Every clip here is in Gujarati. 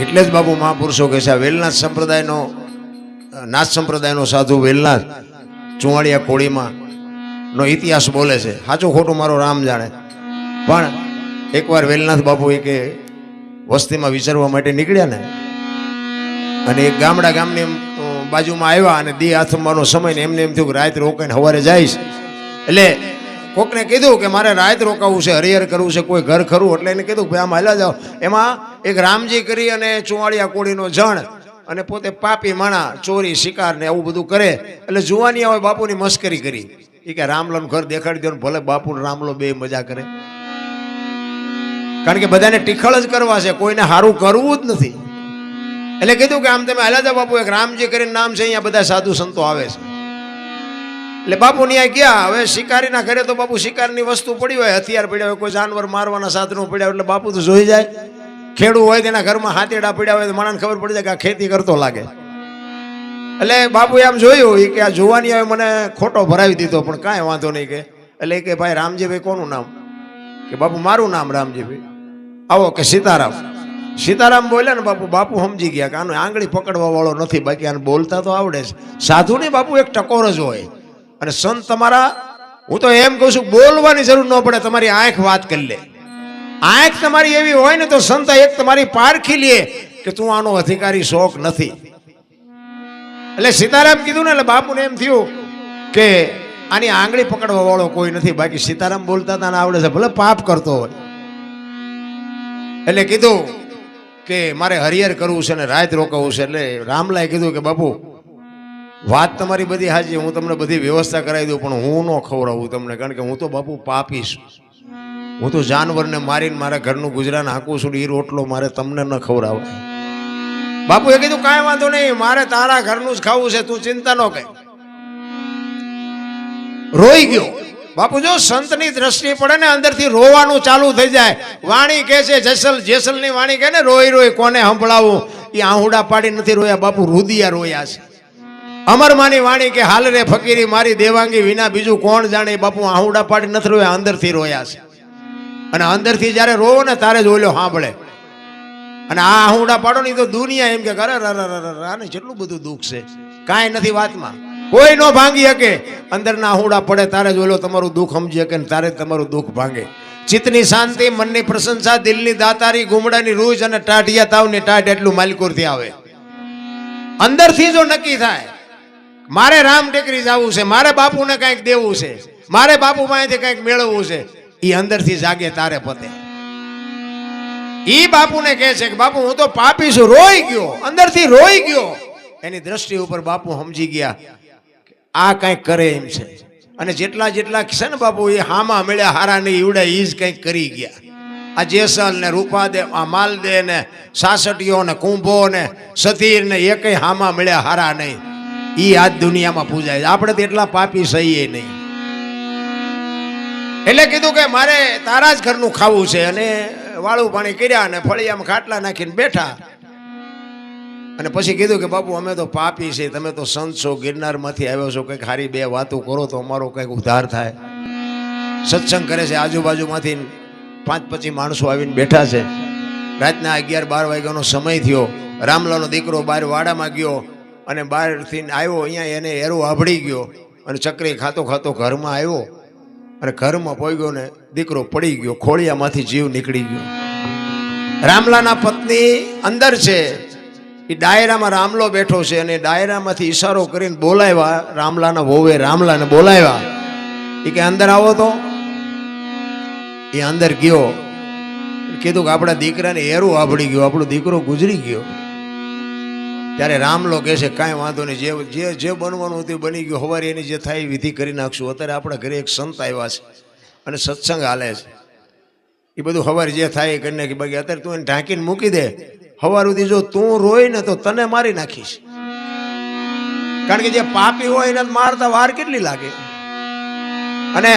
એટલે જ બાપુ મહાપુરુષો કહે છે, આ વેલનાથ સંપ્રદાયનો નાથ સંપ્રદાયનો સાધુ વેલનાથ ચુવાડિયા કોળીમાં નો ઇતિહાસ બોલે છે. સાચું ખોટું મારો રામ જાણે. પણ એકવાર વેલનાથ બાપુ એ કે વસ્તીમાં વિચારવા માટે નીકળ્યા ને, અને એક ગામડા ગામની બાજુમાં આવ્યા અને દી આથમવાનો સમય ને એમને એમ થયું કે રાત રોકાઈને સવારે જઈશ. એટલે કોકને કીધું કે મારે રાત રોકાવું છે, હરિહર કરવું છે, કોઈ ઘર ખરું, એટલે એને કીધું કે આમ હાલ્યા જાઓ. એમાં એક રામજી કરી અને ચુવાડિયા કોળીનો જણ અને પોતે પાપી માણા, ચોરી, શિકાર ને આવું બધું કરે. એટલે જુવાની હોય બાપુની મસ્કરી કરી. એ કે રામલાનું ઘર દેખાડી દો ભલે બાપુ રામલો બે મજા કરે. કારણ કે બધાને ટીખળ જ કરવા છે, કોઈને સારું કરવું જ નથી. એટલે કીધું કે આમ તમે હાલ્યા બાપુ, એક રામજી કરીને નામ છે, અહીંયા બધા સાધુ સંતો આવે છે. એટલે બાપુ ન્યાય ગયા. હવે શિકારીના ઘરે તો બાપુ શિકારની વસ્તુ પડી હોય, હથિયાર પડ્યા હોય, કોઈ જાનવર મારવાના સાધનો પડ્યા એટલે બાપુ તો જોઈ જાય. ખેડૂ હોય તેના ઘરમાં હાથેડા પડ્યા હોય તો માણસને ખબર પડી જાય કે આ ખેતી કરતો લાગે. એટલે બાપુએ એમ જોયું કે આ જોવાની હવે મને ખોટો ભરાવી દીધો, પણ કાંઈ વાંધો નહીં કે. એટલે કે ભાઈ રામજીભાઈ કોનું નામ? કે બાપુ મારું નામ રામજીભાઈ. આવો કે સીતારામ. સીતારામ બોલ્યા ને બાપુ બાપુ સમજી ગયા કે આનો આંગળી પકડવા વાળો નથી, બાકી આને બોલતા તો આવડે છે સાધુ ને બાપુ, એક ટકોર જ હોય. અને સંત તમારા, હું તો એમ કહું છું, બોલવાની જરૂર ન પડે, તમારી આંખ વાત કરી લે. આંખ તમારી એવી હોય ને તો સંત એક તમારી પારખી લે કે તું આનો અધિકારી શોખ નથી. એટલે સીતારામ કીધું ને, એટલે બાપુને એમ થયું કે આની આંગળી પકડવા વાળો કોઈ નથી. બાકી સીતારામ બોલતા હતા ને આવડે છે, ભલે પાપ કરતો હોય. એટલે કીધું કે મારે હરિયર કરવું છે ને રાત રોકાવું છે. એટલે રામલાએ કીધું કે બાપુ, વાત તમારી બધી હાજી હું તમને બધી વ્યવસ્થા કરાવી દઉં, પણ હું ન ખવડાવું તમને, કારણ કે હું તો બાપુ પાપી છું. હું તો જાનવરને મારીને મારા ઘરનું ગુજરાન હાંકું છું એ રોટલો મારે તમને ન ખવડાવાય બાપુએ કીધું, કાંઈ વાંધો નહીં, મારે તારા ઘરનું જ ખાવું છે, તું ચિંતા ન કર. રોઈ ગયો. બાપુ જો સંતની દ્રષ્ટિ પડે ને, અંદરથી રોવાનું ચાલુ થઈ જાય. વાણી કહે છે, જેસલ, જેસલની વાણી કહે ને, રોઈ રોઈ, કોને સંભળાવું? એ આહુડા પાડી નથી રોયા, બાપુ રુદિયા રોયા છે. અમરમાની વાણી કે, હાલ રે ફકીરી, મારી દેવાંગી વિના બીજું કોણ જાણે? બાપુ આહુડા પાડી નથી રોયા, અંદરથી રોયા છે. અને અંદરથી જ્યારે રોવો ને તારે જ ઓલ્યો સાંભળે. અને આ હુંડા પાડો ને તો દુનિયા એમ કે કરે આને કેટલું બધું દુઃખ છે. કાંઈ નથી વાતમાં. કોઈ નો ભાંગી શકે. અંદરના હુંડા પડે તારે જ ઓલો તમારું દુઃખ સમજી શકે ને તારે તમારું દુઃખ ભાંગે. ચિત્તની શાંતિ, મનની પ્રશંસા, દિલની દાતારી, ગુમડાની રૂજ અને ટાઢિયા તાવની ટાઢ એટલું માલિકોરથી આવે. અંદરથી જો નક્કી થાય, મારે રામ ટેકરી જવું છે, મારે બાપુને કંઈક દેવું છે, મારે બાપુ પાસેથી કંઈક મેળવવું છે એ અંદરથી જાગે તારે પતે. ઈ બાપુને કહે છે કે, બાપુ, હું તો પાપી છું, રોઈ ગયો, અંદરથી રોઈ ગયો. એની દ્રષ્ટિ ઉપર બાપુ સમજી ગયા આ કંઈક કરે એમ છે. અને જેટલા જેટલા છે ને બાપુ, એ હામા મળ્યા, હારા નહીં, ઈવડે ઈ જ કંઈક કરી ગયા. આ જેસલ ને રૂપાદે, આ માલદે ને સાસટીઓ ને કુંભો ને સતીર ને એ કઈ હામા મળ્યા, હારા નહીં. ઈ આજ દુનિયામાં પૂજાય. આપણે તો એટલા પાપી સહીએ નહીં. એટલે કીધું કે મારે તારા જ ઘરનું ખાવું છે અને વાળું પાણી કર્યા અને ફળિયામાં ખાટલા નાખીને બેઠા. અને પછી કીધું કે બાપુ, અમે તો પાપી છે તમે તો સંત છો, ગિરનારમાંથી આવ્યો છો, કંઈક હારી બે વાતો કરો તો અમારો કંઈક ઉદ્ધાર થાય. સત્સંગ કરે છે, આજુબાજુમાંથી પાંચ પચીસ માણસો આવીને બેઠા છે. રાતના અગિયાર બાર વાગ્યાનો સમય થયો. રામલાનો દીકરો બહાર વાડામાં ગયો અને બહારથી આવ્યો, અહીંયા એને એરો આભળી ગયો અને ચક્રી ખાતો ખાતો ઘરમાં આવ્યો. અને ઘરમાં પોગ્યો ને દીકરો પડી ગયો, ખોળિયામાંથી જીવ નીકળી ગયો. રામલાના પત્ની અંદર છે. એ ડાયરામાં રામલો બેઠો છે અને ડાયરામાંથી ઈશારો કરીને બોલાવ્યા, રામલાના વોવે રામલાને બોલાવ્યા. એ કે, અંદર આવો તો. એ અંદર ગયો. કીધું કે, આપણા દીકરાને એરું આભળી ગયો, આપણો દીકરો ગુજરી ગયો. ત્યારે રામલો કહે છે, કાંઈ વાંધો નહીં, જે જે જે બનવાનું હતું બની ગયું. હવારે એની જે થાય વિધિ કરી નાખશું. અત્યારે આપણા ઘરે એક સંત આવ્યા છે અને સત્સંગ હાલે છે. એ બધું હવારે જે થાય એ કરી નાખી. બાકી અત્યારે તું એને ઢાંકીને મૂકી દે. હવાર સુધી જો તું રોય ને તો તને મારી નાખીશ. કારણ કે જે પાપી હોય એને મારતા વાર કેટલી લાગે? અને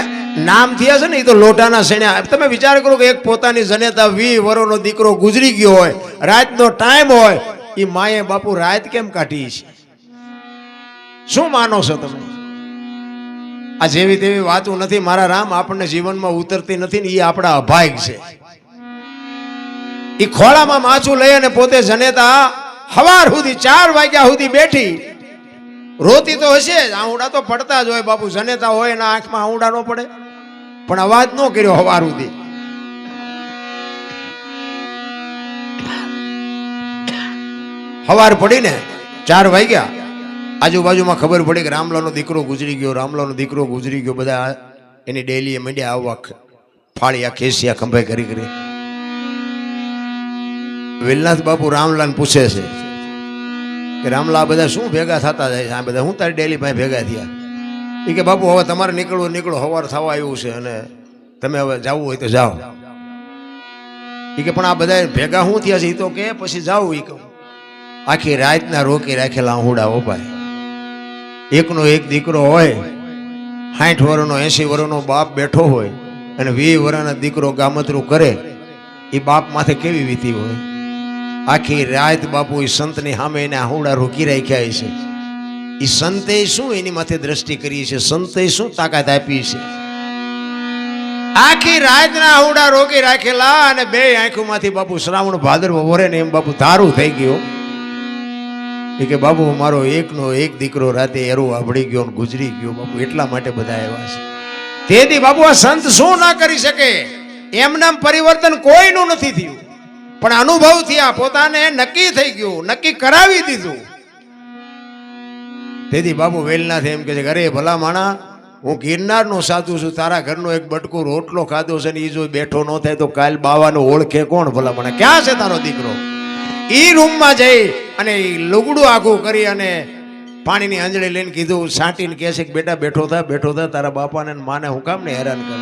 નામ થયા છે ને, એ તો લોટાના શેણ્યા. તમે વિચાર કરો કે એક પોતાની જનેતા વી વરોનો દીકરો ગુજરી ગયો હોય, રાતનો ટાઈમ હોય એ માએ બાપુ રાત કેમ કાઢી છે? શું માનો છો તમે? આ જેવી તેવી વાતો નથી, મારા રામ આપણને જીવનમાં ઉતરતી નથી ને એ આપણા અભાગ છે. એ ખોળામાં માછું લઈ અને પોતે જનેતા હવાર સુધી, ચાર વાગ્યા સુધી બેઠી. રોતી તો હશે જ આઉંડા તો પડતા જ હોય બાપુ, જનેતા હોય એના આંખમાં આહુડા ન પડે. પણ અવાજ ન કર્યો હવાર સુધી. હવાર પડીને ચાર વાગ્યા. આજુબાજુમાં ખબર પડી કે રામલાનો દીકરો ગુજરી ગયો રામલાનો દીકરો ગુજરી ગયો. બધા એની ડેલી મંડ્યા આવવા ફાળિયા ખેસિયા ખંભે કરી કરી. વિલનાથ બાપુ રામલાલ પૂછે છે કે રામલા બધા શું ભેગા થતા જાય છે? આ બધા હું તારી ડેલી પાસે ભેગા થયા? એ કે બાપુ, હવે તમારે નીકળવું નીકળો, હવાર થવા આવ્યું છે અને તમે હવે જવું હોય તો જાઓ. એ કે, પણ આ બધા ભેગા શું થયા છે? એ તો કે, પછી જાવું એ કહું. આખી રાતના રોકી રાખેલા હુડા ઓપાય એકનો એક દીકરો હોય સાઠ વર્ષનો એસી વર્ષનો બાપ બેઠો હોય અને વીસ વર્ષનો દીકરો ગામતરું કરે, એ બાપ માથે કેવી વીતી હોય? આખી રાત બાપુ એ સંતની સામે એને આહુડા રોકી રાખ્યા છે. એ સંતે શું એની માથે દ્રષ્ટિ કરી છે? સંતે શું તાકાત આપી છે? આખી રાતના આહુડા રોકી રાખેલા અને બે આંખોમાંથી બાપુ શ્રાવણ ભાદરવો વરે ને એમ બાપુ તારું થઈ ગયો. એ કે, બાબુ, મારો એકનો એક દીકરો રાતે એરો આભળી ગયો ગુજરી ગયો. બાબુ, એટલા માટે બધા આવ્યા છે. તેથી બાબુ, આ સંત શું ના કરી શકે? એમનામ પરિવર્તન કોઈનું નથી થયું. પણ અનુભવ થયા પોતાને નક્કી થઈ ગયું, નક્કી કરાવી દીધું. તેથી બાબુ વેલનાથ એમ કે છે અરે ભલા માણા હું ગિરનારનો સાધુ છું, તારા ઘરનો એક બટકો રોટલો ખાધો છે ને એ જો બેઠો ન થાય તો કાલ બાવાનો ઓળખે કોણ ભલા માણા ક્યાં છે તારો દીકરો? એ રૂમમાં જઈ અને એ લુગડું આખું કરી અને પાણીની આંજળી લઈને કીધું, સાંટીને કહે છે કે બેટા બેઠો થા બેઠો થા, તારા બાપાને માને હું કામ ને હેરાન કરે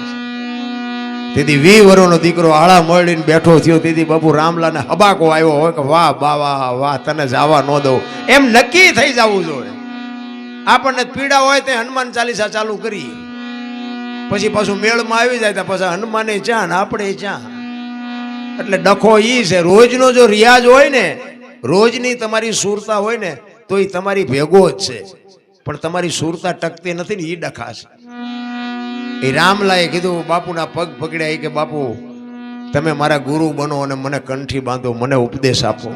તેથી વી વરોનો દીકરો આળા મળીને બેઠો થયો. તેથી બાપુ રામલાને હબાકો આવ્યો હોય કે, વાહ બા વાહ તને જવા ન દઉં. એમ નક્કી થઈ જવું જોઈએ. આપણને પીડા હોય તે હનુમાન ચાલીસા ચાલુ કરીએ. પછી પાછું મેળમાં આવી જાય તો પછી હનુમાને ચા ને આપણે ચા એટલે ડખો ઈ છે, રોજનો જો રિયાઝ હોય ને રોજની તમારી સુરતા હોય ને તો એ તમારી ભેગો જ છે. પણ તમારી સુરતા ટકતી નથી ને એ ડખાશે. એ રામલાએ કીધું, બાપુના પગ પકડ્યા. એ કે, બાપુ, તમે મારા ગુરુ બનો અને મને કંઠી બાંધો, મને ઉપદેશ આપો.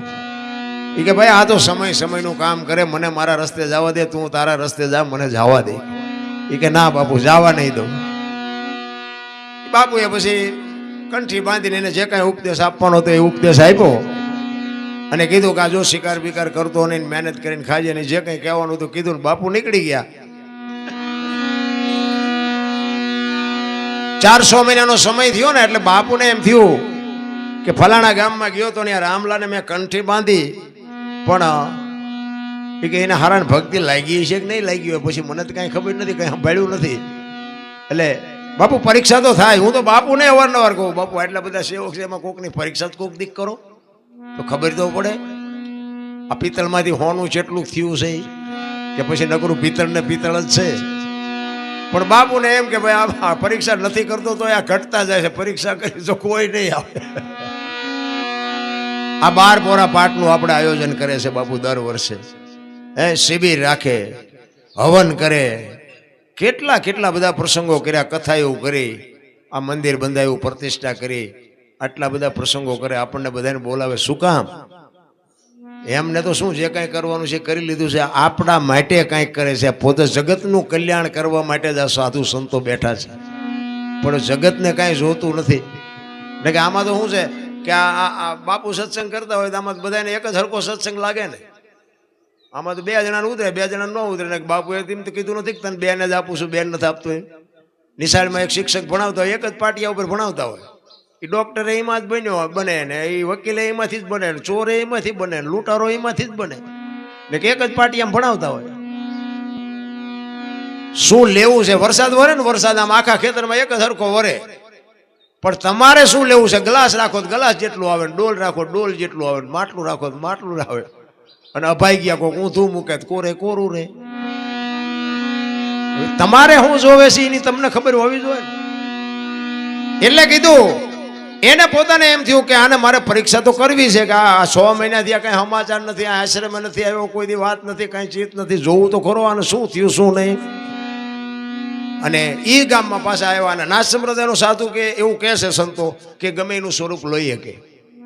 એ કે, ભાઈ, આ તો સમય સમયનું કામ કરે, મને મારા રસ્તે જવા દે, તું તારા રસ્તે જા, મને જવા દે. એ કે, ના, બાપુ, જવા નહીં દઉં. બાપુએ પછી કંઠી બાંધીને એને જે કાંઈ ઉપદેશ આપવાનો હતો, એ ઉપદેશ આપ્યો. અને કીધું કે આ જો શિકાર બિકાર કરતો નહીં મહેનત કરીને ખાજે ને જે કંઈ કહેવાનું હતું કીધું ને બાપુ નીકળી ગયા. ચારસો મહિનાનો સમય થયો ને એટલે બાપુને એમ થયું કે ફલાણા ગામમાં ગયો તો ત્યાં રામલાને મેં કંઠી બાંધી, પણ એ કે એને હારણ ભક્તિ લાગી છે કે નહીં લાગી હોય? પછી મને તો કાંઈ ખબર નથી, કંઈ સંભાળ્યું નથી. એટલે બાપુ પરીક્ષા તો થાય, હું તો બાપુને અવારનવાર કહું, બાપુ, આટલા બધા સેવક છે, એમાં કોકની પરીક્ષા કોક દીક કરો. તો ખબર તો પડે, આ પિત્તળમાંથી હોનું જેટલું થયું છે? કે પછી નકરું પિત્તળ ને પિત્તળ જ છે પણ બાપુને એમ કે ભાઈ, આ- પરીક્ષા નથી કરતો તો આ ઘટતા જાય છે, પરીક્ષા કરી તો કોઈ નહીં આવે આ બાર પોરા પાઠનું આપણે આયોજન કરે છે બાપુ દર વર્ષે હે, શિબિર રાખે, હવન કરે, કેટલા કેટલા બધા પ્રસંગો કર્યા, કથાઓ કરી, આ મંદિર બંધાયું, પ્રતિષ્ઠા કરી આટલા બધા પ્રસંગો કરે, આપણને બધાને બોલાવે, શું કામ? એમને તો શું જે કાંઈ કરવાનું છે, કરી લીધું છે, આપણા માટે કાંઈક કરે છે. પોતે જગતનું કલ્યાણ કરવા માટે જ આ સાધુ સંતો બેઠા છે. પણ જગતને કાંઈ જોતું નથી. એટલે કે આમાં તો શું છે કે આ બાપુ સત્સંગ કરતા હોય તો આમાં બધાને એક જ હરકો સત્સંગ લાગે ને. આમાં તો બે જણા ઉતરે, બે જણા ન ઉતરે. ને બાપુએ તેમ તો કીધું નથી તને બેને જ આપું છું, બેન નથી આપતું એમ. નિશાળમાં એક શિક્ષક ભણાવતા હોય, એક જ પાટિયા ઉપર ભણાવતા હોય. એ ડોક્ટરે એમાં જ બન્યો, બને ને એ વકીલે એમાંથી જ બને ચોરે એમાંથી બને લૂંટારો એમાંથી જ બને. ને એક જ પાર્ટી આમ ભણાવતા હોય. શું લેવું છે? વરસાદ વરે ને વરસાદ આમ આખા ખેતરમાં એક જ હરખો વરે. પણ તમારે શું લેવું છે? ગ્લાસ રાખો તો ગ્લાસ જેટલું આવે ને ડોલ રાખો ડોલ જેટલું આવે માટલું રાખો તો માટલું આવે. અને અભાઈ ગયા કોક ઊંધું મૂકે કોરે કોરું રે. તમારે શું જોવે છે? એની તમને ખબર હોવી જોઈએ. એટલે કીધું એને પોતાને એમ થયું કે આને મારે પરીક્ષા તો કરવી છે કે આ છ મહિનાથી આ કંઈ સમાચાર નથી, આ આશ્રમ નથી આવ્યો, કોઈ દી વાત નથી, કંઈ ચિત નથી, જોવું તો ખરો, આને શું થયું, શું નહીં? અને એ ગામમાં પાછા આવ્યા અને નાથ સંપ્રદાયનું સાધુ કે, એવું કહે છે સંતો કે ગમે એનું સ્વરૂપ લઈ શકે.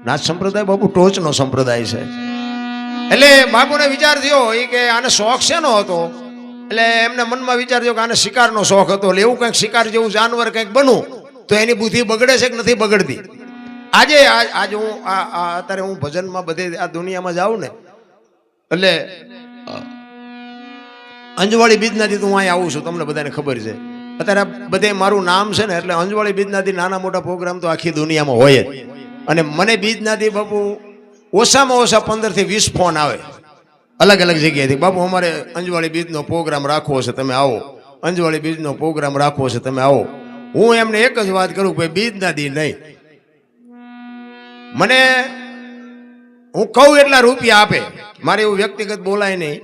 નાથ સંપ્રદાય બાપુ ટોચનો સંપ્રદાય છે. એટલે બાપુને વિચાર થયો એ કે આને શોખ શેનો હતો? એટલે એમને મનમાં વિચાર થયો કે આને શિકારનો શોખ હતો. એટલે એવું કંઈક શિકાર જેવું જાનવર કંઈક બનવું તો એની બુદ્ધિ બગડે છે કે નથી બગડતી? આજે આજે હું આ અત્યારે હું ભજનમાં બધે આ દુનિયામાં જાઉં ને, એટલે અંજવાળી બીજનાથી તો હું અહીંયા આવું છું, તમને બધાને ખબર છે. અત્યારે બધે મારું નામ છે ને, એટલે અંજવાળી બીજનાથી નાના મોટા પ્રોગ્રામ તો આખી દુનિયામાં હોય જ. અને મને બીજનાથી બાપુ ઓછામાં ઓછા પંદરથી વીસ ફોન આવે. અલગ અલગ જગ્યાએથી. બાપુ, અમારે અંજવાળી બીજનો પ્રોગ્રામ રાખવો છે, તમે આવો. અંજવાળી બીજનો પ્રોગ્રામ રાખવો છે, તમે આવો. હું એમને એક જ વાત કરું કે બીજના દી નહીં. મને હું કહું એટલા રૂપિયા આપે. મારે એવું વ્યક્તિગત બોલાય નહીં.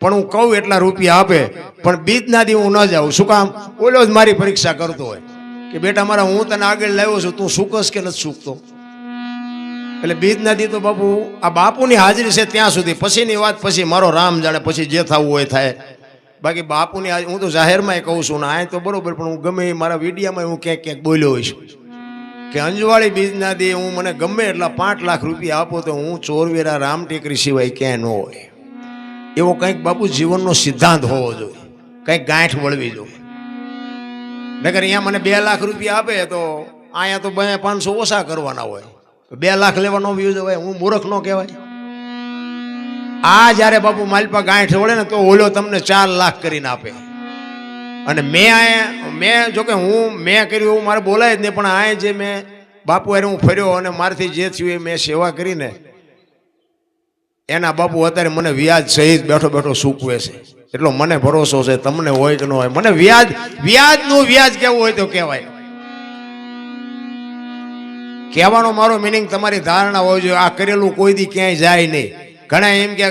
પણ હું કહું એટલા રૂપિયા આપે. પણ બીજના દી હું ન જાઉં. શું કામ? ઓલો જ મારી પરીક્ષા કરતો હોય. કે બેટા મારા હું તને આગળ લાવ્યો છું, તું સુકસ કે નથી સુકતો એટલે બીજના દી તો બાપુ, આ બાપુની હાજરી છે ત્યાં સુધી. પછીની વાત પછી મારો રામ જાણે પછી જે થવું હોય થાય. બાકી બાપુની આજ હું તો જાહેરમાં કહું છું ને, આ તો બરોબર, પણ હું ગમે મારા વિડીયામાં હું ક્યાંક ક્યાંક બોલ્યો હોઈશ. કે અંજવાળી બીજના દે હું મને ગમે એટલા પાંચ લાખ રૂપિયા આપો તો હું ચોરવેરા રામ ટેકરી સિવાય ક્યાંય ન હોય. એવો કંઈક બાપુ જીવનનો સિદ્ધાંત હોવો જોઈએ. કંઈક ગાંઠ વળવી જોઈએ. નગર અહીંયા મને બે લાખ રૂપિયા આપે તો અહીંયા તો બે પાંચસો ઓછા કરવાના હોય. બે લાખ લેવાનો વ્યૂઝ હોય, હું મૂર્ખ ન કહેવાય. આ જ્યારે બાપુ માલપા ગાંઠ વળે ને તો ઓલો તમને ચાર લાખ કરીને આપે. અને મેં આ મેં જોકે હું, મેં કર્યું એવું મારે બોલાય જ નહીં, પણ આ જે મેં બાપુ અરે હું ફર્યો અને મારથી જે થયું એ મેં સેવા કરીને એના બાપુ અત્યારે મને વ્યાજ સહિત બેઠો બેઠો સૂકવે છે. એટલો મને ભરોસો છે, તમને હોય કે ન હોય. મને વ્યાજ, વ્યાજનું વ્યાજ કેવું હોય તો કહેવાય. કહેવાનો મારો મિનિંગ તમારી ધારણા હોવી જોઈએ. આ કરેલું કોઈ દી ક્યાંય જાય નહીં. ઘણા એમ કે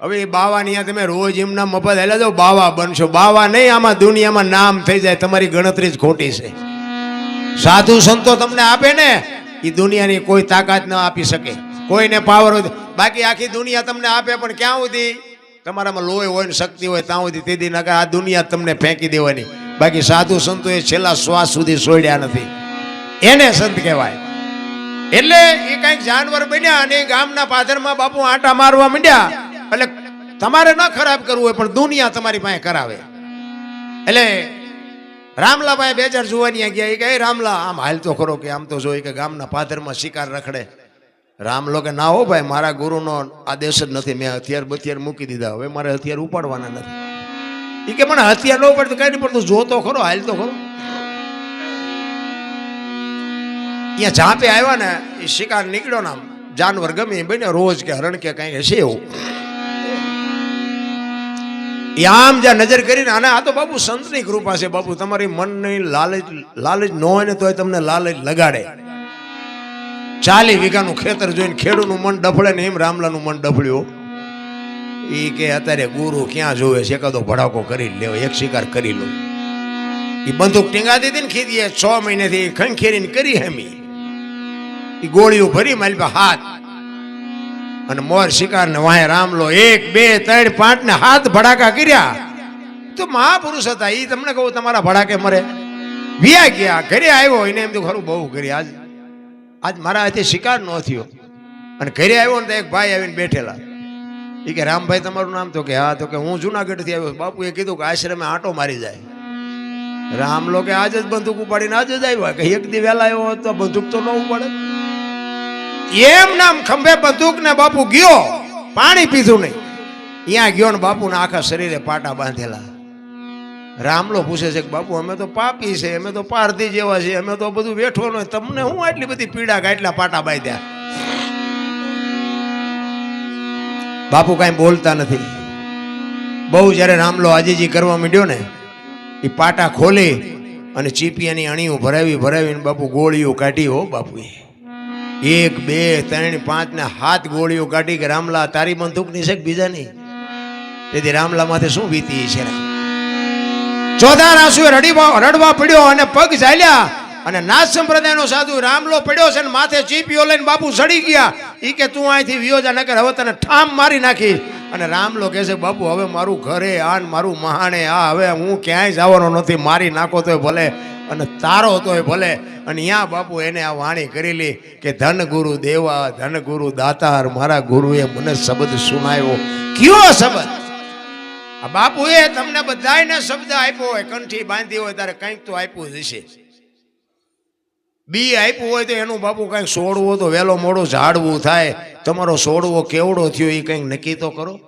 હવે એ બાવાની તમે રોજ એમના મફત એટલે જો બાવા બનશો. બાવા નહીં, આમાં દુનિયામાં નામ થઈ જાય, તમારી ગણતરી જ ખોટી છે. સાધુ સંતો તમને આપે ને, એ દુનિયાની કોઈ તાકાત ન આપી શકે. કોઈને પાવર હોય બાકી આખી દુનિયા તમને આપે, પણ ક્યાં સુધી? તમારામાં લોહી હોય ને શક્તિ હોય, ત્યાં સુધી તેથી નકર આ દુનિયા તમને ફેંકી દેવાની. બાકી સાધુ સંતો એ છેલ્લા શ્વાસ સુધી છોડ્યા નથી. એને સંત કહેવાય. એટલે એ કંઈક જાનવર બન્યા અને ગામના પાદરમાં બાપુ આટા મારવા માંડ્યા. એટલે તમારે ન ખરાબ કરવું હોય, પણ દુનિયા તમારી પાસે કરાવે. એટલે રામલા પાસે બે ચાર જુવાની ગયા. એ કે રામલા, આમ હાલ તો ખરો કે આમ તો જોઈ કે ગામના પાદરમાં શિકાર રખડે. રામલો કે, ના હો ભાઈ, મારા ગુરુનો આદેશ જ નથી. મેં હથિયાર બથિયાર મૂકી દીધા. હવે મારે હથિયાર ઉપાડવાના નથી. એ કે પણ હથિયાર ન ઉપાડ તો કઈ નહીં પડતું જોતો ખરો હાલ તો ખરો. અહીંયા ઝાપે આવ્યા ને એ શિકાર નીકળ્યો ને આમ જાનવર ગમે એ બને રોજ કે હરણ કે કંઈ હશે એવું એ આમ જ્યાં નજર કરીને અને આ તો બાપુ સંતની કૃપા છે બાપુ તમારી મનની લાલચ લાલચ ન હોય ને તોય તમને લાલચ લગાડે ચાલી વીઘાનું ખેતર જોઈને ખેડૂનું મન ડફળે ને એમ રામલાનું મન ડફળ્યું એ કે અત્યારે ગુરુ ક્યાં જોવે છે? એકાદો ભડાકો કરી જ લેવો એક શિકાર કરી લો. એ બંદૂક ટીંગાતી હતી ને ખીદીએ છ મહિનેથી ખંખેરીને કરી હેમી. એ ગોળીઓ ભરી મારી હાથ. અને મોર શિકાર ને વાહે રામલો એક, બે, ત્રણ પાંચ ને હાથ ભડાકા કર્યા. તો મહાપુરુષ હતા એ તમને કહું, તમારા ભડાકે મરે. વ્યા ગયા, ઘરે આવ્યો, એને એમ તો ખરું, બહુ કરી આજ આજ મારા હાથે શિકાર ન થયો. અને ઘરે આવ્યો ને તો એક ભાઈ આવીને બેઠેલા. એ કે, રામભાઈ, તમારું નામ તો કે, હા, તો કે હું જુનાગઢથી આવ્યો બાપુએ કીધું કે, આશ્રમે આંટો મારી જાય. રામલો કે, આજ જ બંદૂક ઉપાડીને આજ જ આવ્યા. કે, એક દી વહેલા આવ્યો તો બંદૂક તો ન ઉપાડે. એમ નામ ખંભે બંદૂક ને બાપુ ગયો, પાણી પીધું નહીં. ત્યાં ગયો ને બાપુના આખા શરીરે પાટા બાંધેલા. રામલો પૂછે છે કે બાપુ, અમે તો પાપી છે, અમે તો પારધી જેવા છે, અમે તો બધું બેઠો ન તમને હું આટલી બધી પીડા કાટલા પાટા બાંધ્યા? બાપુ કાંઈ બોલતા નથી. બહુ જ્યારે રામલો આજીજી કરવા માંડ્યો ને એ પાટા ખોલી અને ચીપિયાની અણીઓ ભરાવી ભરાવીને બાપુ ગોળીઓ કાઢી હો બાપુએ. એક, બે, ત્રણ, પાંચ ને હાથ ગોળીઓ કાઢી કે રામલા, તારી બંદૂકની છે કે બીજાની? તેથી રામલા માથે શું વીતી છે? ચોથા રાસુએ રડીવા, રડવા પડ્યો અને પગ ચાલ્યા અને નાથ સંપ્રદાયનો સાધુ રામલો પડ્યો છે ને માથે ચીપીઓ લઈને બાપુ સડી ગયા. એ કે તું અહીંથી વિયોજા નગર હવે તને ઠામ મારી નાખી. અને રામલો કહે છે, બાપુ, હવે મારું ઘરે આન મારું મહાણે આ, હવે હું ક્યાંય જવાનો નથી, મારી નાખો તોય ભલે અને તારો તોય ભલે. અને અહીંયા બાપુ એને આ વાણી કરેલી કે ધન ગુરુ દેવા, ધન ગુરુ દાતાર, મારા ગુરુએ મને શબ્દ સુનાવ્યો. કયો શબ્દ? આ બાપુએ તમને બધાયને શબ્દ આપ્યો હોય, કંઠી બાંધી હોય ત્યારે કંઈક તો આપ્યું જ બી આપ્યું હોય તો એનું બાપુ કંઈક સોડવો તો વહેલો મોડો ઝાડવું થાય. તમારો સોડવો કેવડો થયો એ કંઈક નક્કી તો કરો.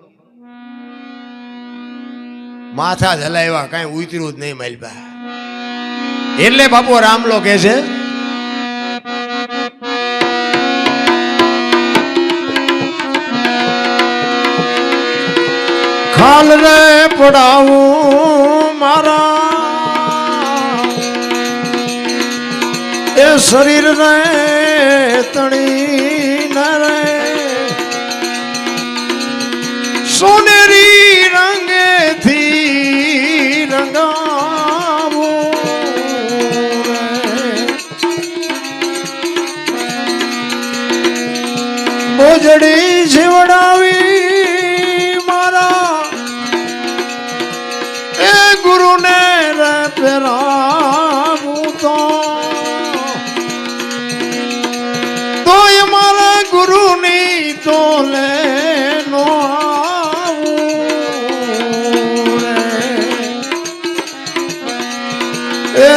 માથા જલાવ્યા કાંઈ ઉતર્યું જ નહીં માલબા એટલે બાપુ રામલો કે છે ખાલ રે પડાવું મારા. એ શરીર રે તણી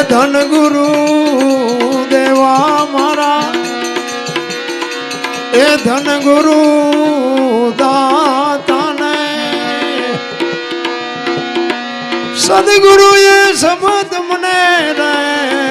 ધન ગુરુ દેવા મારા. એ ધન ગુરુ દાતાને. સદગુરુએ શબ્દ મને રે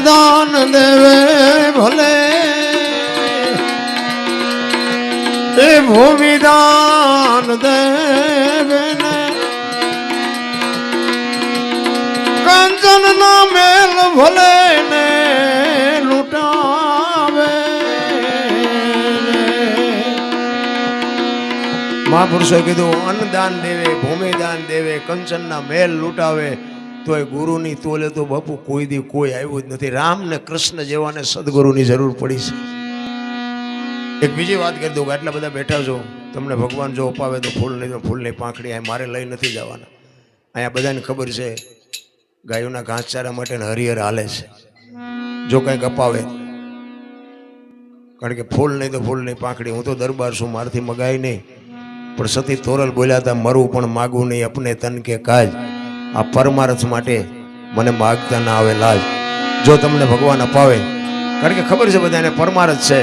અન્નદાન દેવે ભલે એ ભૂમિદાન દેવે ને કંચન ના મેલ ભલે ને લૂટાવે મહાપુરુષોએ કીધું, અન્નદાન દેવે, ભૂમિદાન દેવે, કંચનના મેલ લૂંટાવે તો એ ગુરુની તોલે તો બાપુ કોઈ દી કોઈ આવ્યું જ નથી. રામ ને કૃષ્ણ જેવાને સદગુરુની જરૂર પડી છે. એક બીજી વાત કરી દઉં કે આટલા બધા બેઠા છો, તમને ભગવાન જો અપાવે તો ફૂલ નહીં તો ફૂલની પાંખડી અહીં મારે લઈ નથી જવાના. અહીંયા બધાને ખબર છે, ગાયોના ઘાસચારા માટે હરિહર હાલે છે. જો કંઈક અપાવે, કારણ કે ફૂલ નહીં તો ફૂલની પાંખડી, હું તો દરબાર છું, મારથી મગાય નહીં. પણ સતી તોરલ બોલ્યા હતા મરવું પણ માગું નહીં, અપને તન કે કાજ. આ પરમાર્થ માટે મને માગતા ના આવેલા જ જો તમને ભગવાન અપાવે, કારણ કે ખબર છે બધાને પરમાર્થ છે.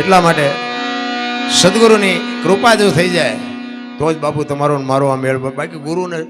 એટલા માટે સદગુરુની કૃપા જો થઈ જાય. તો જ બાપુ તમારો મારો આ મેળ બાકી ગુરુને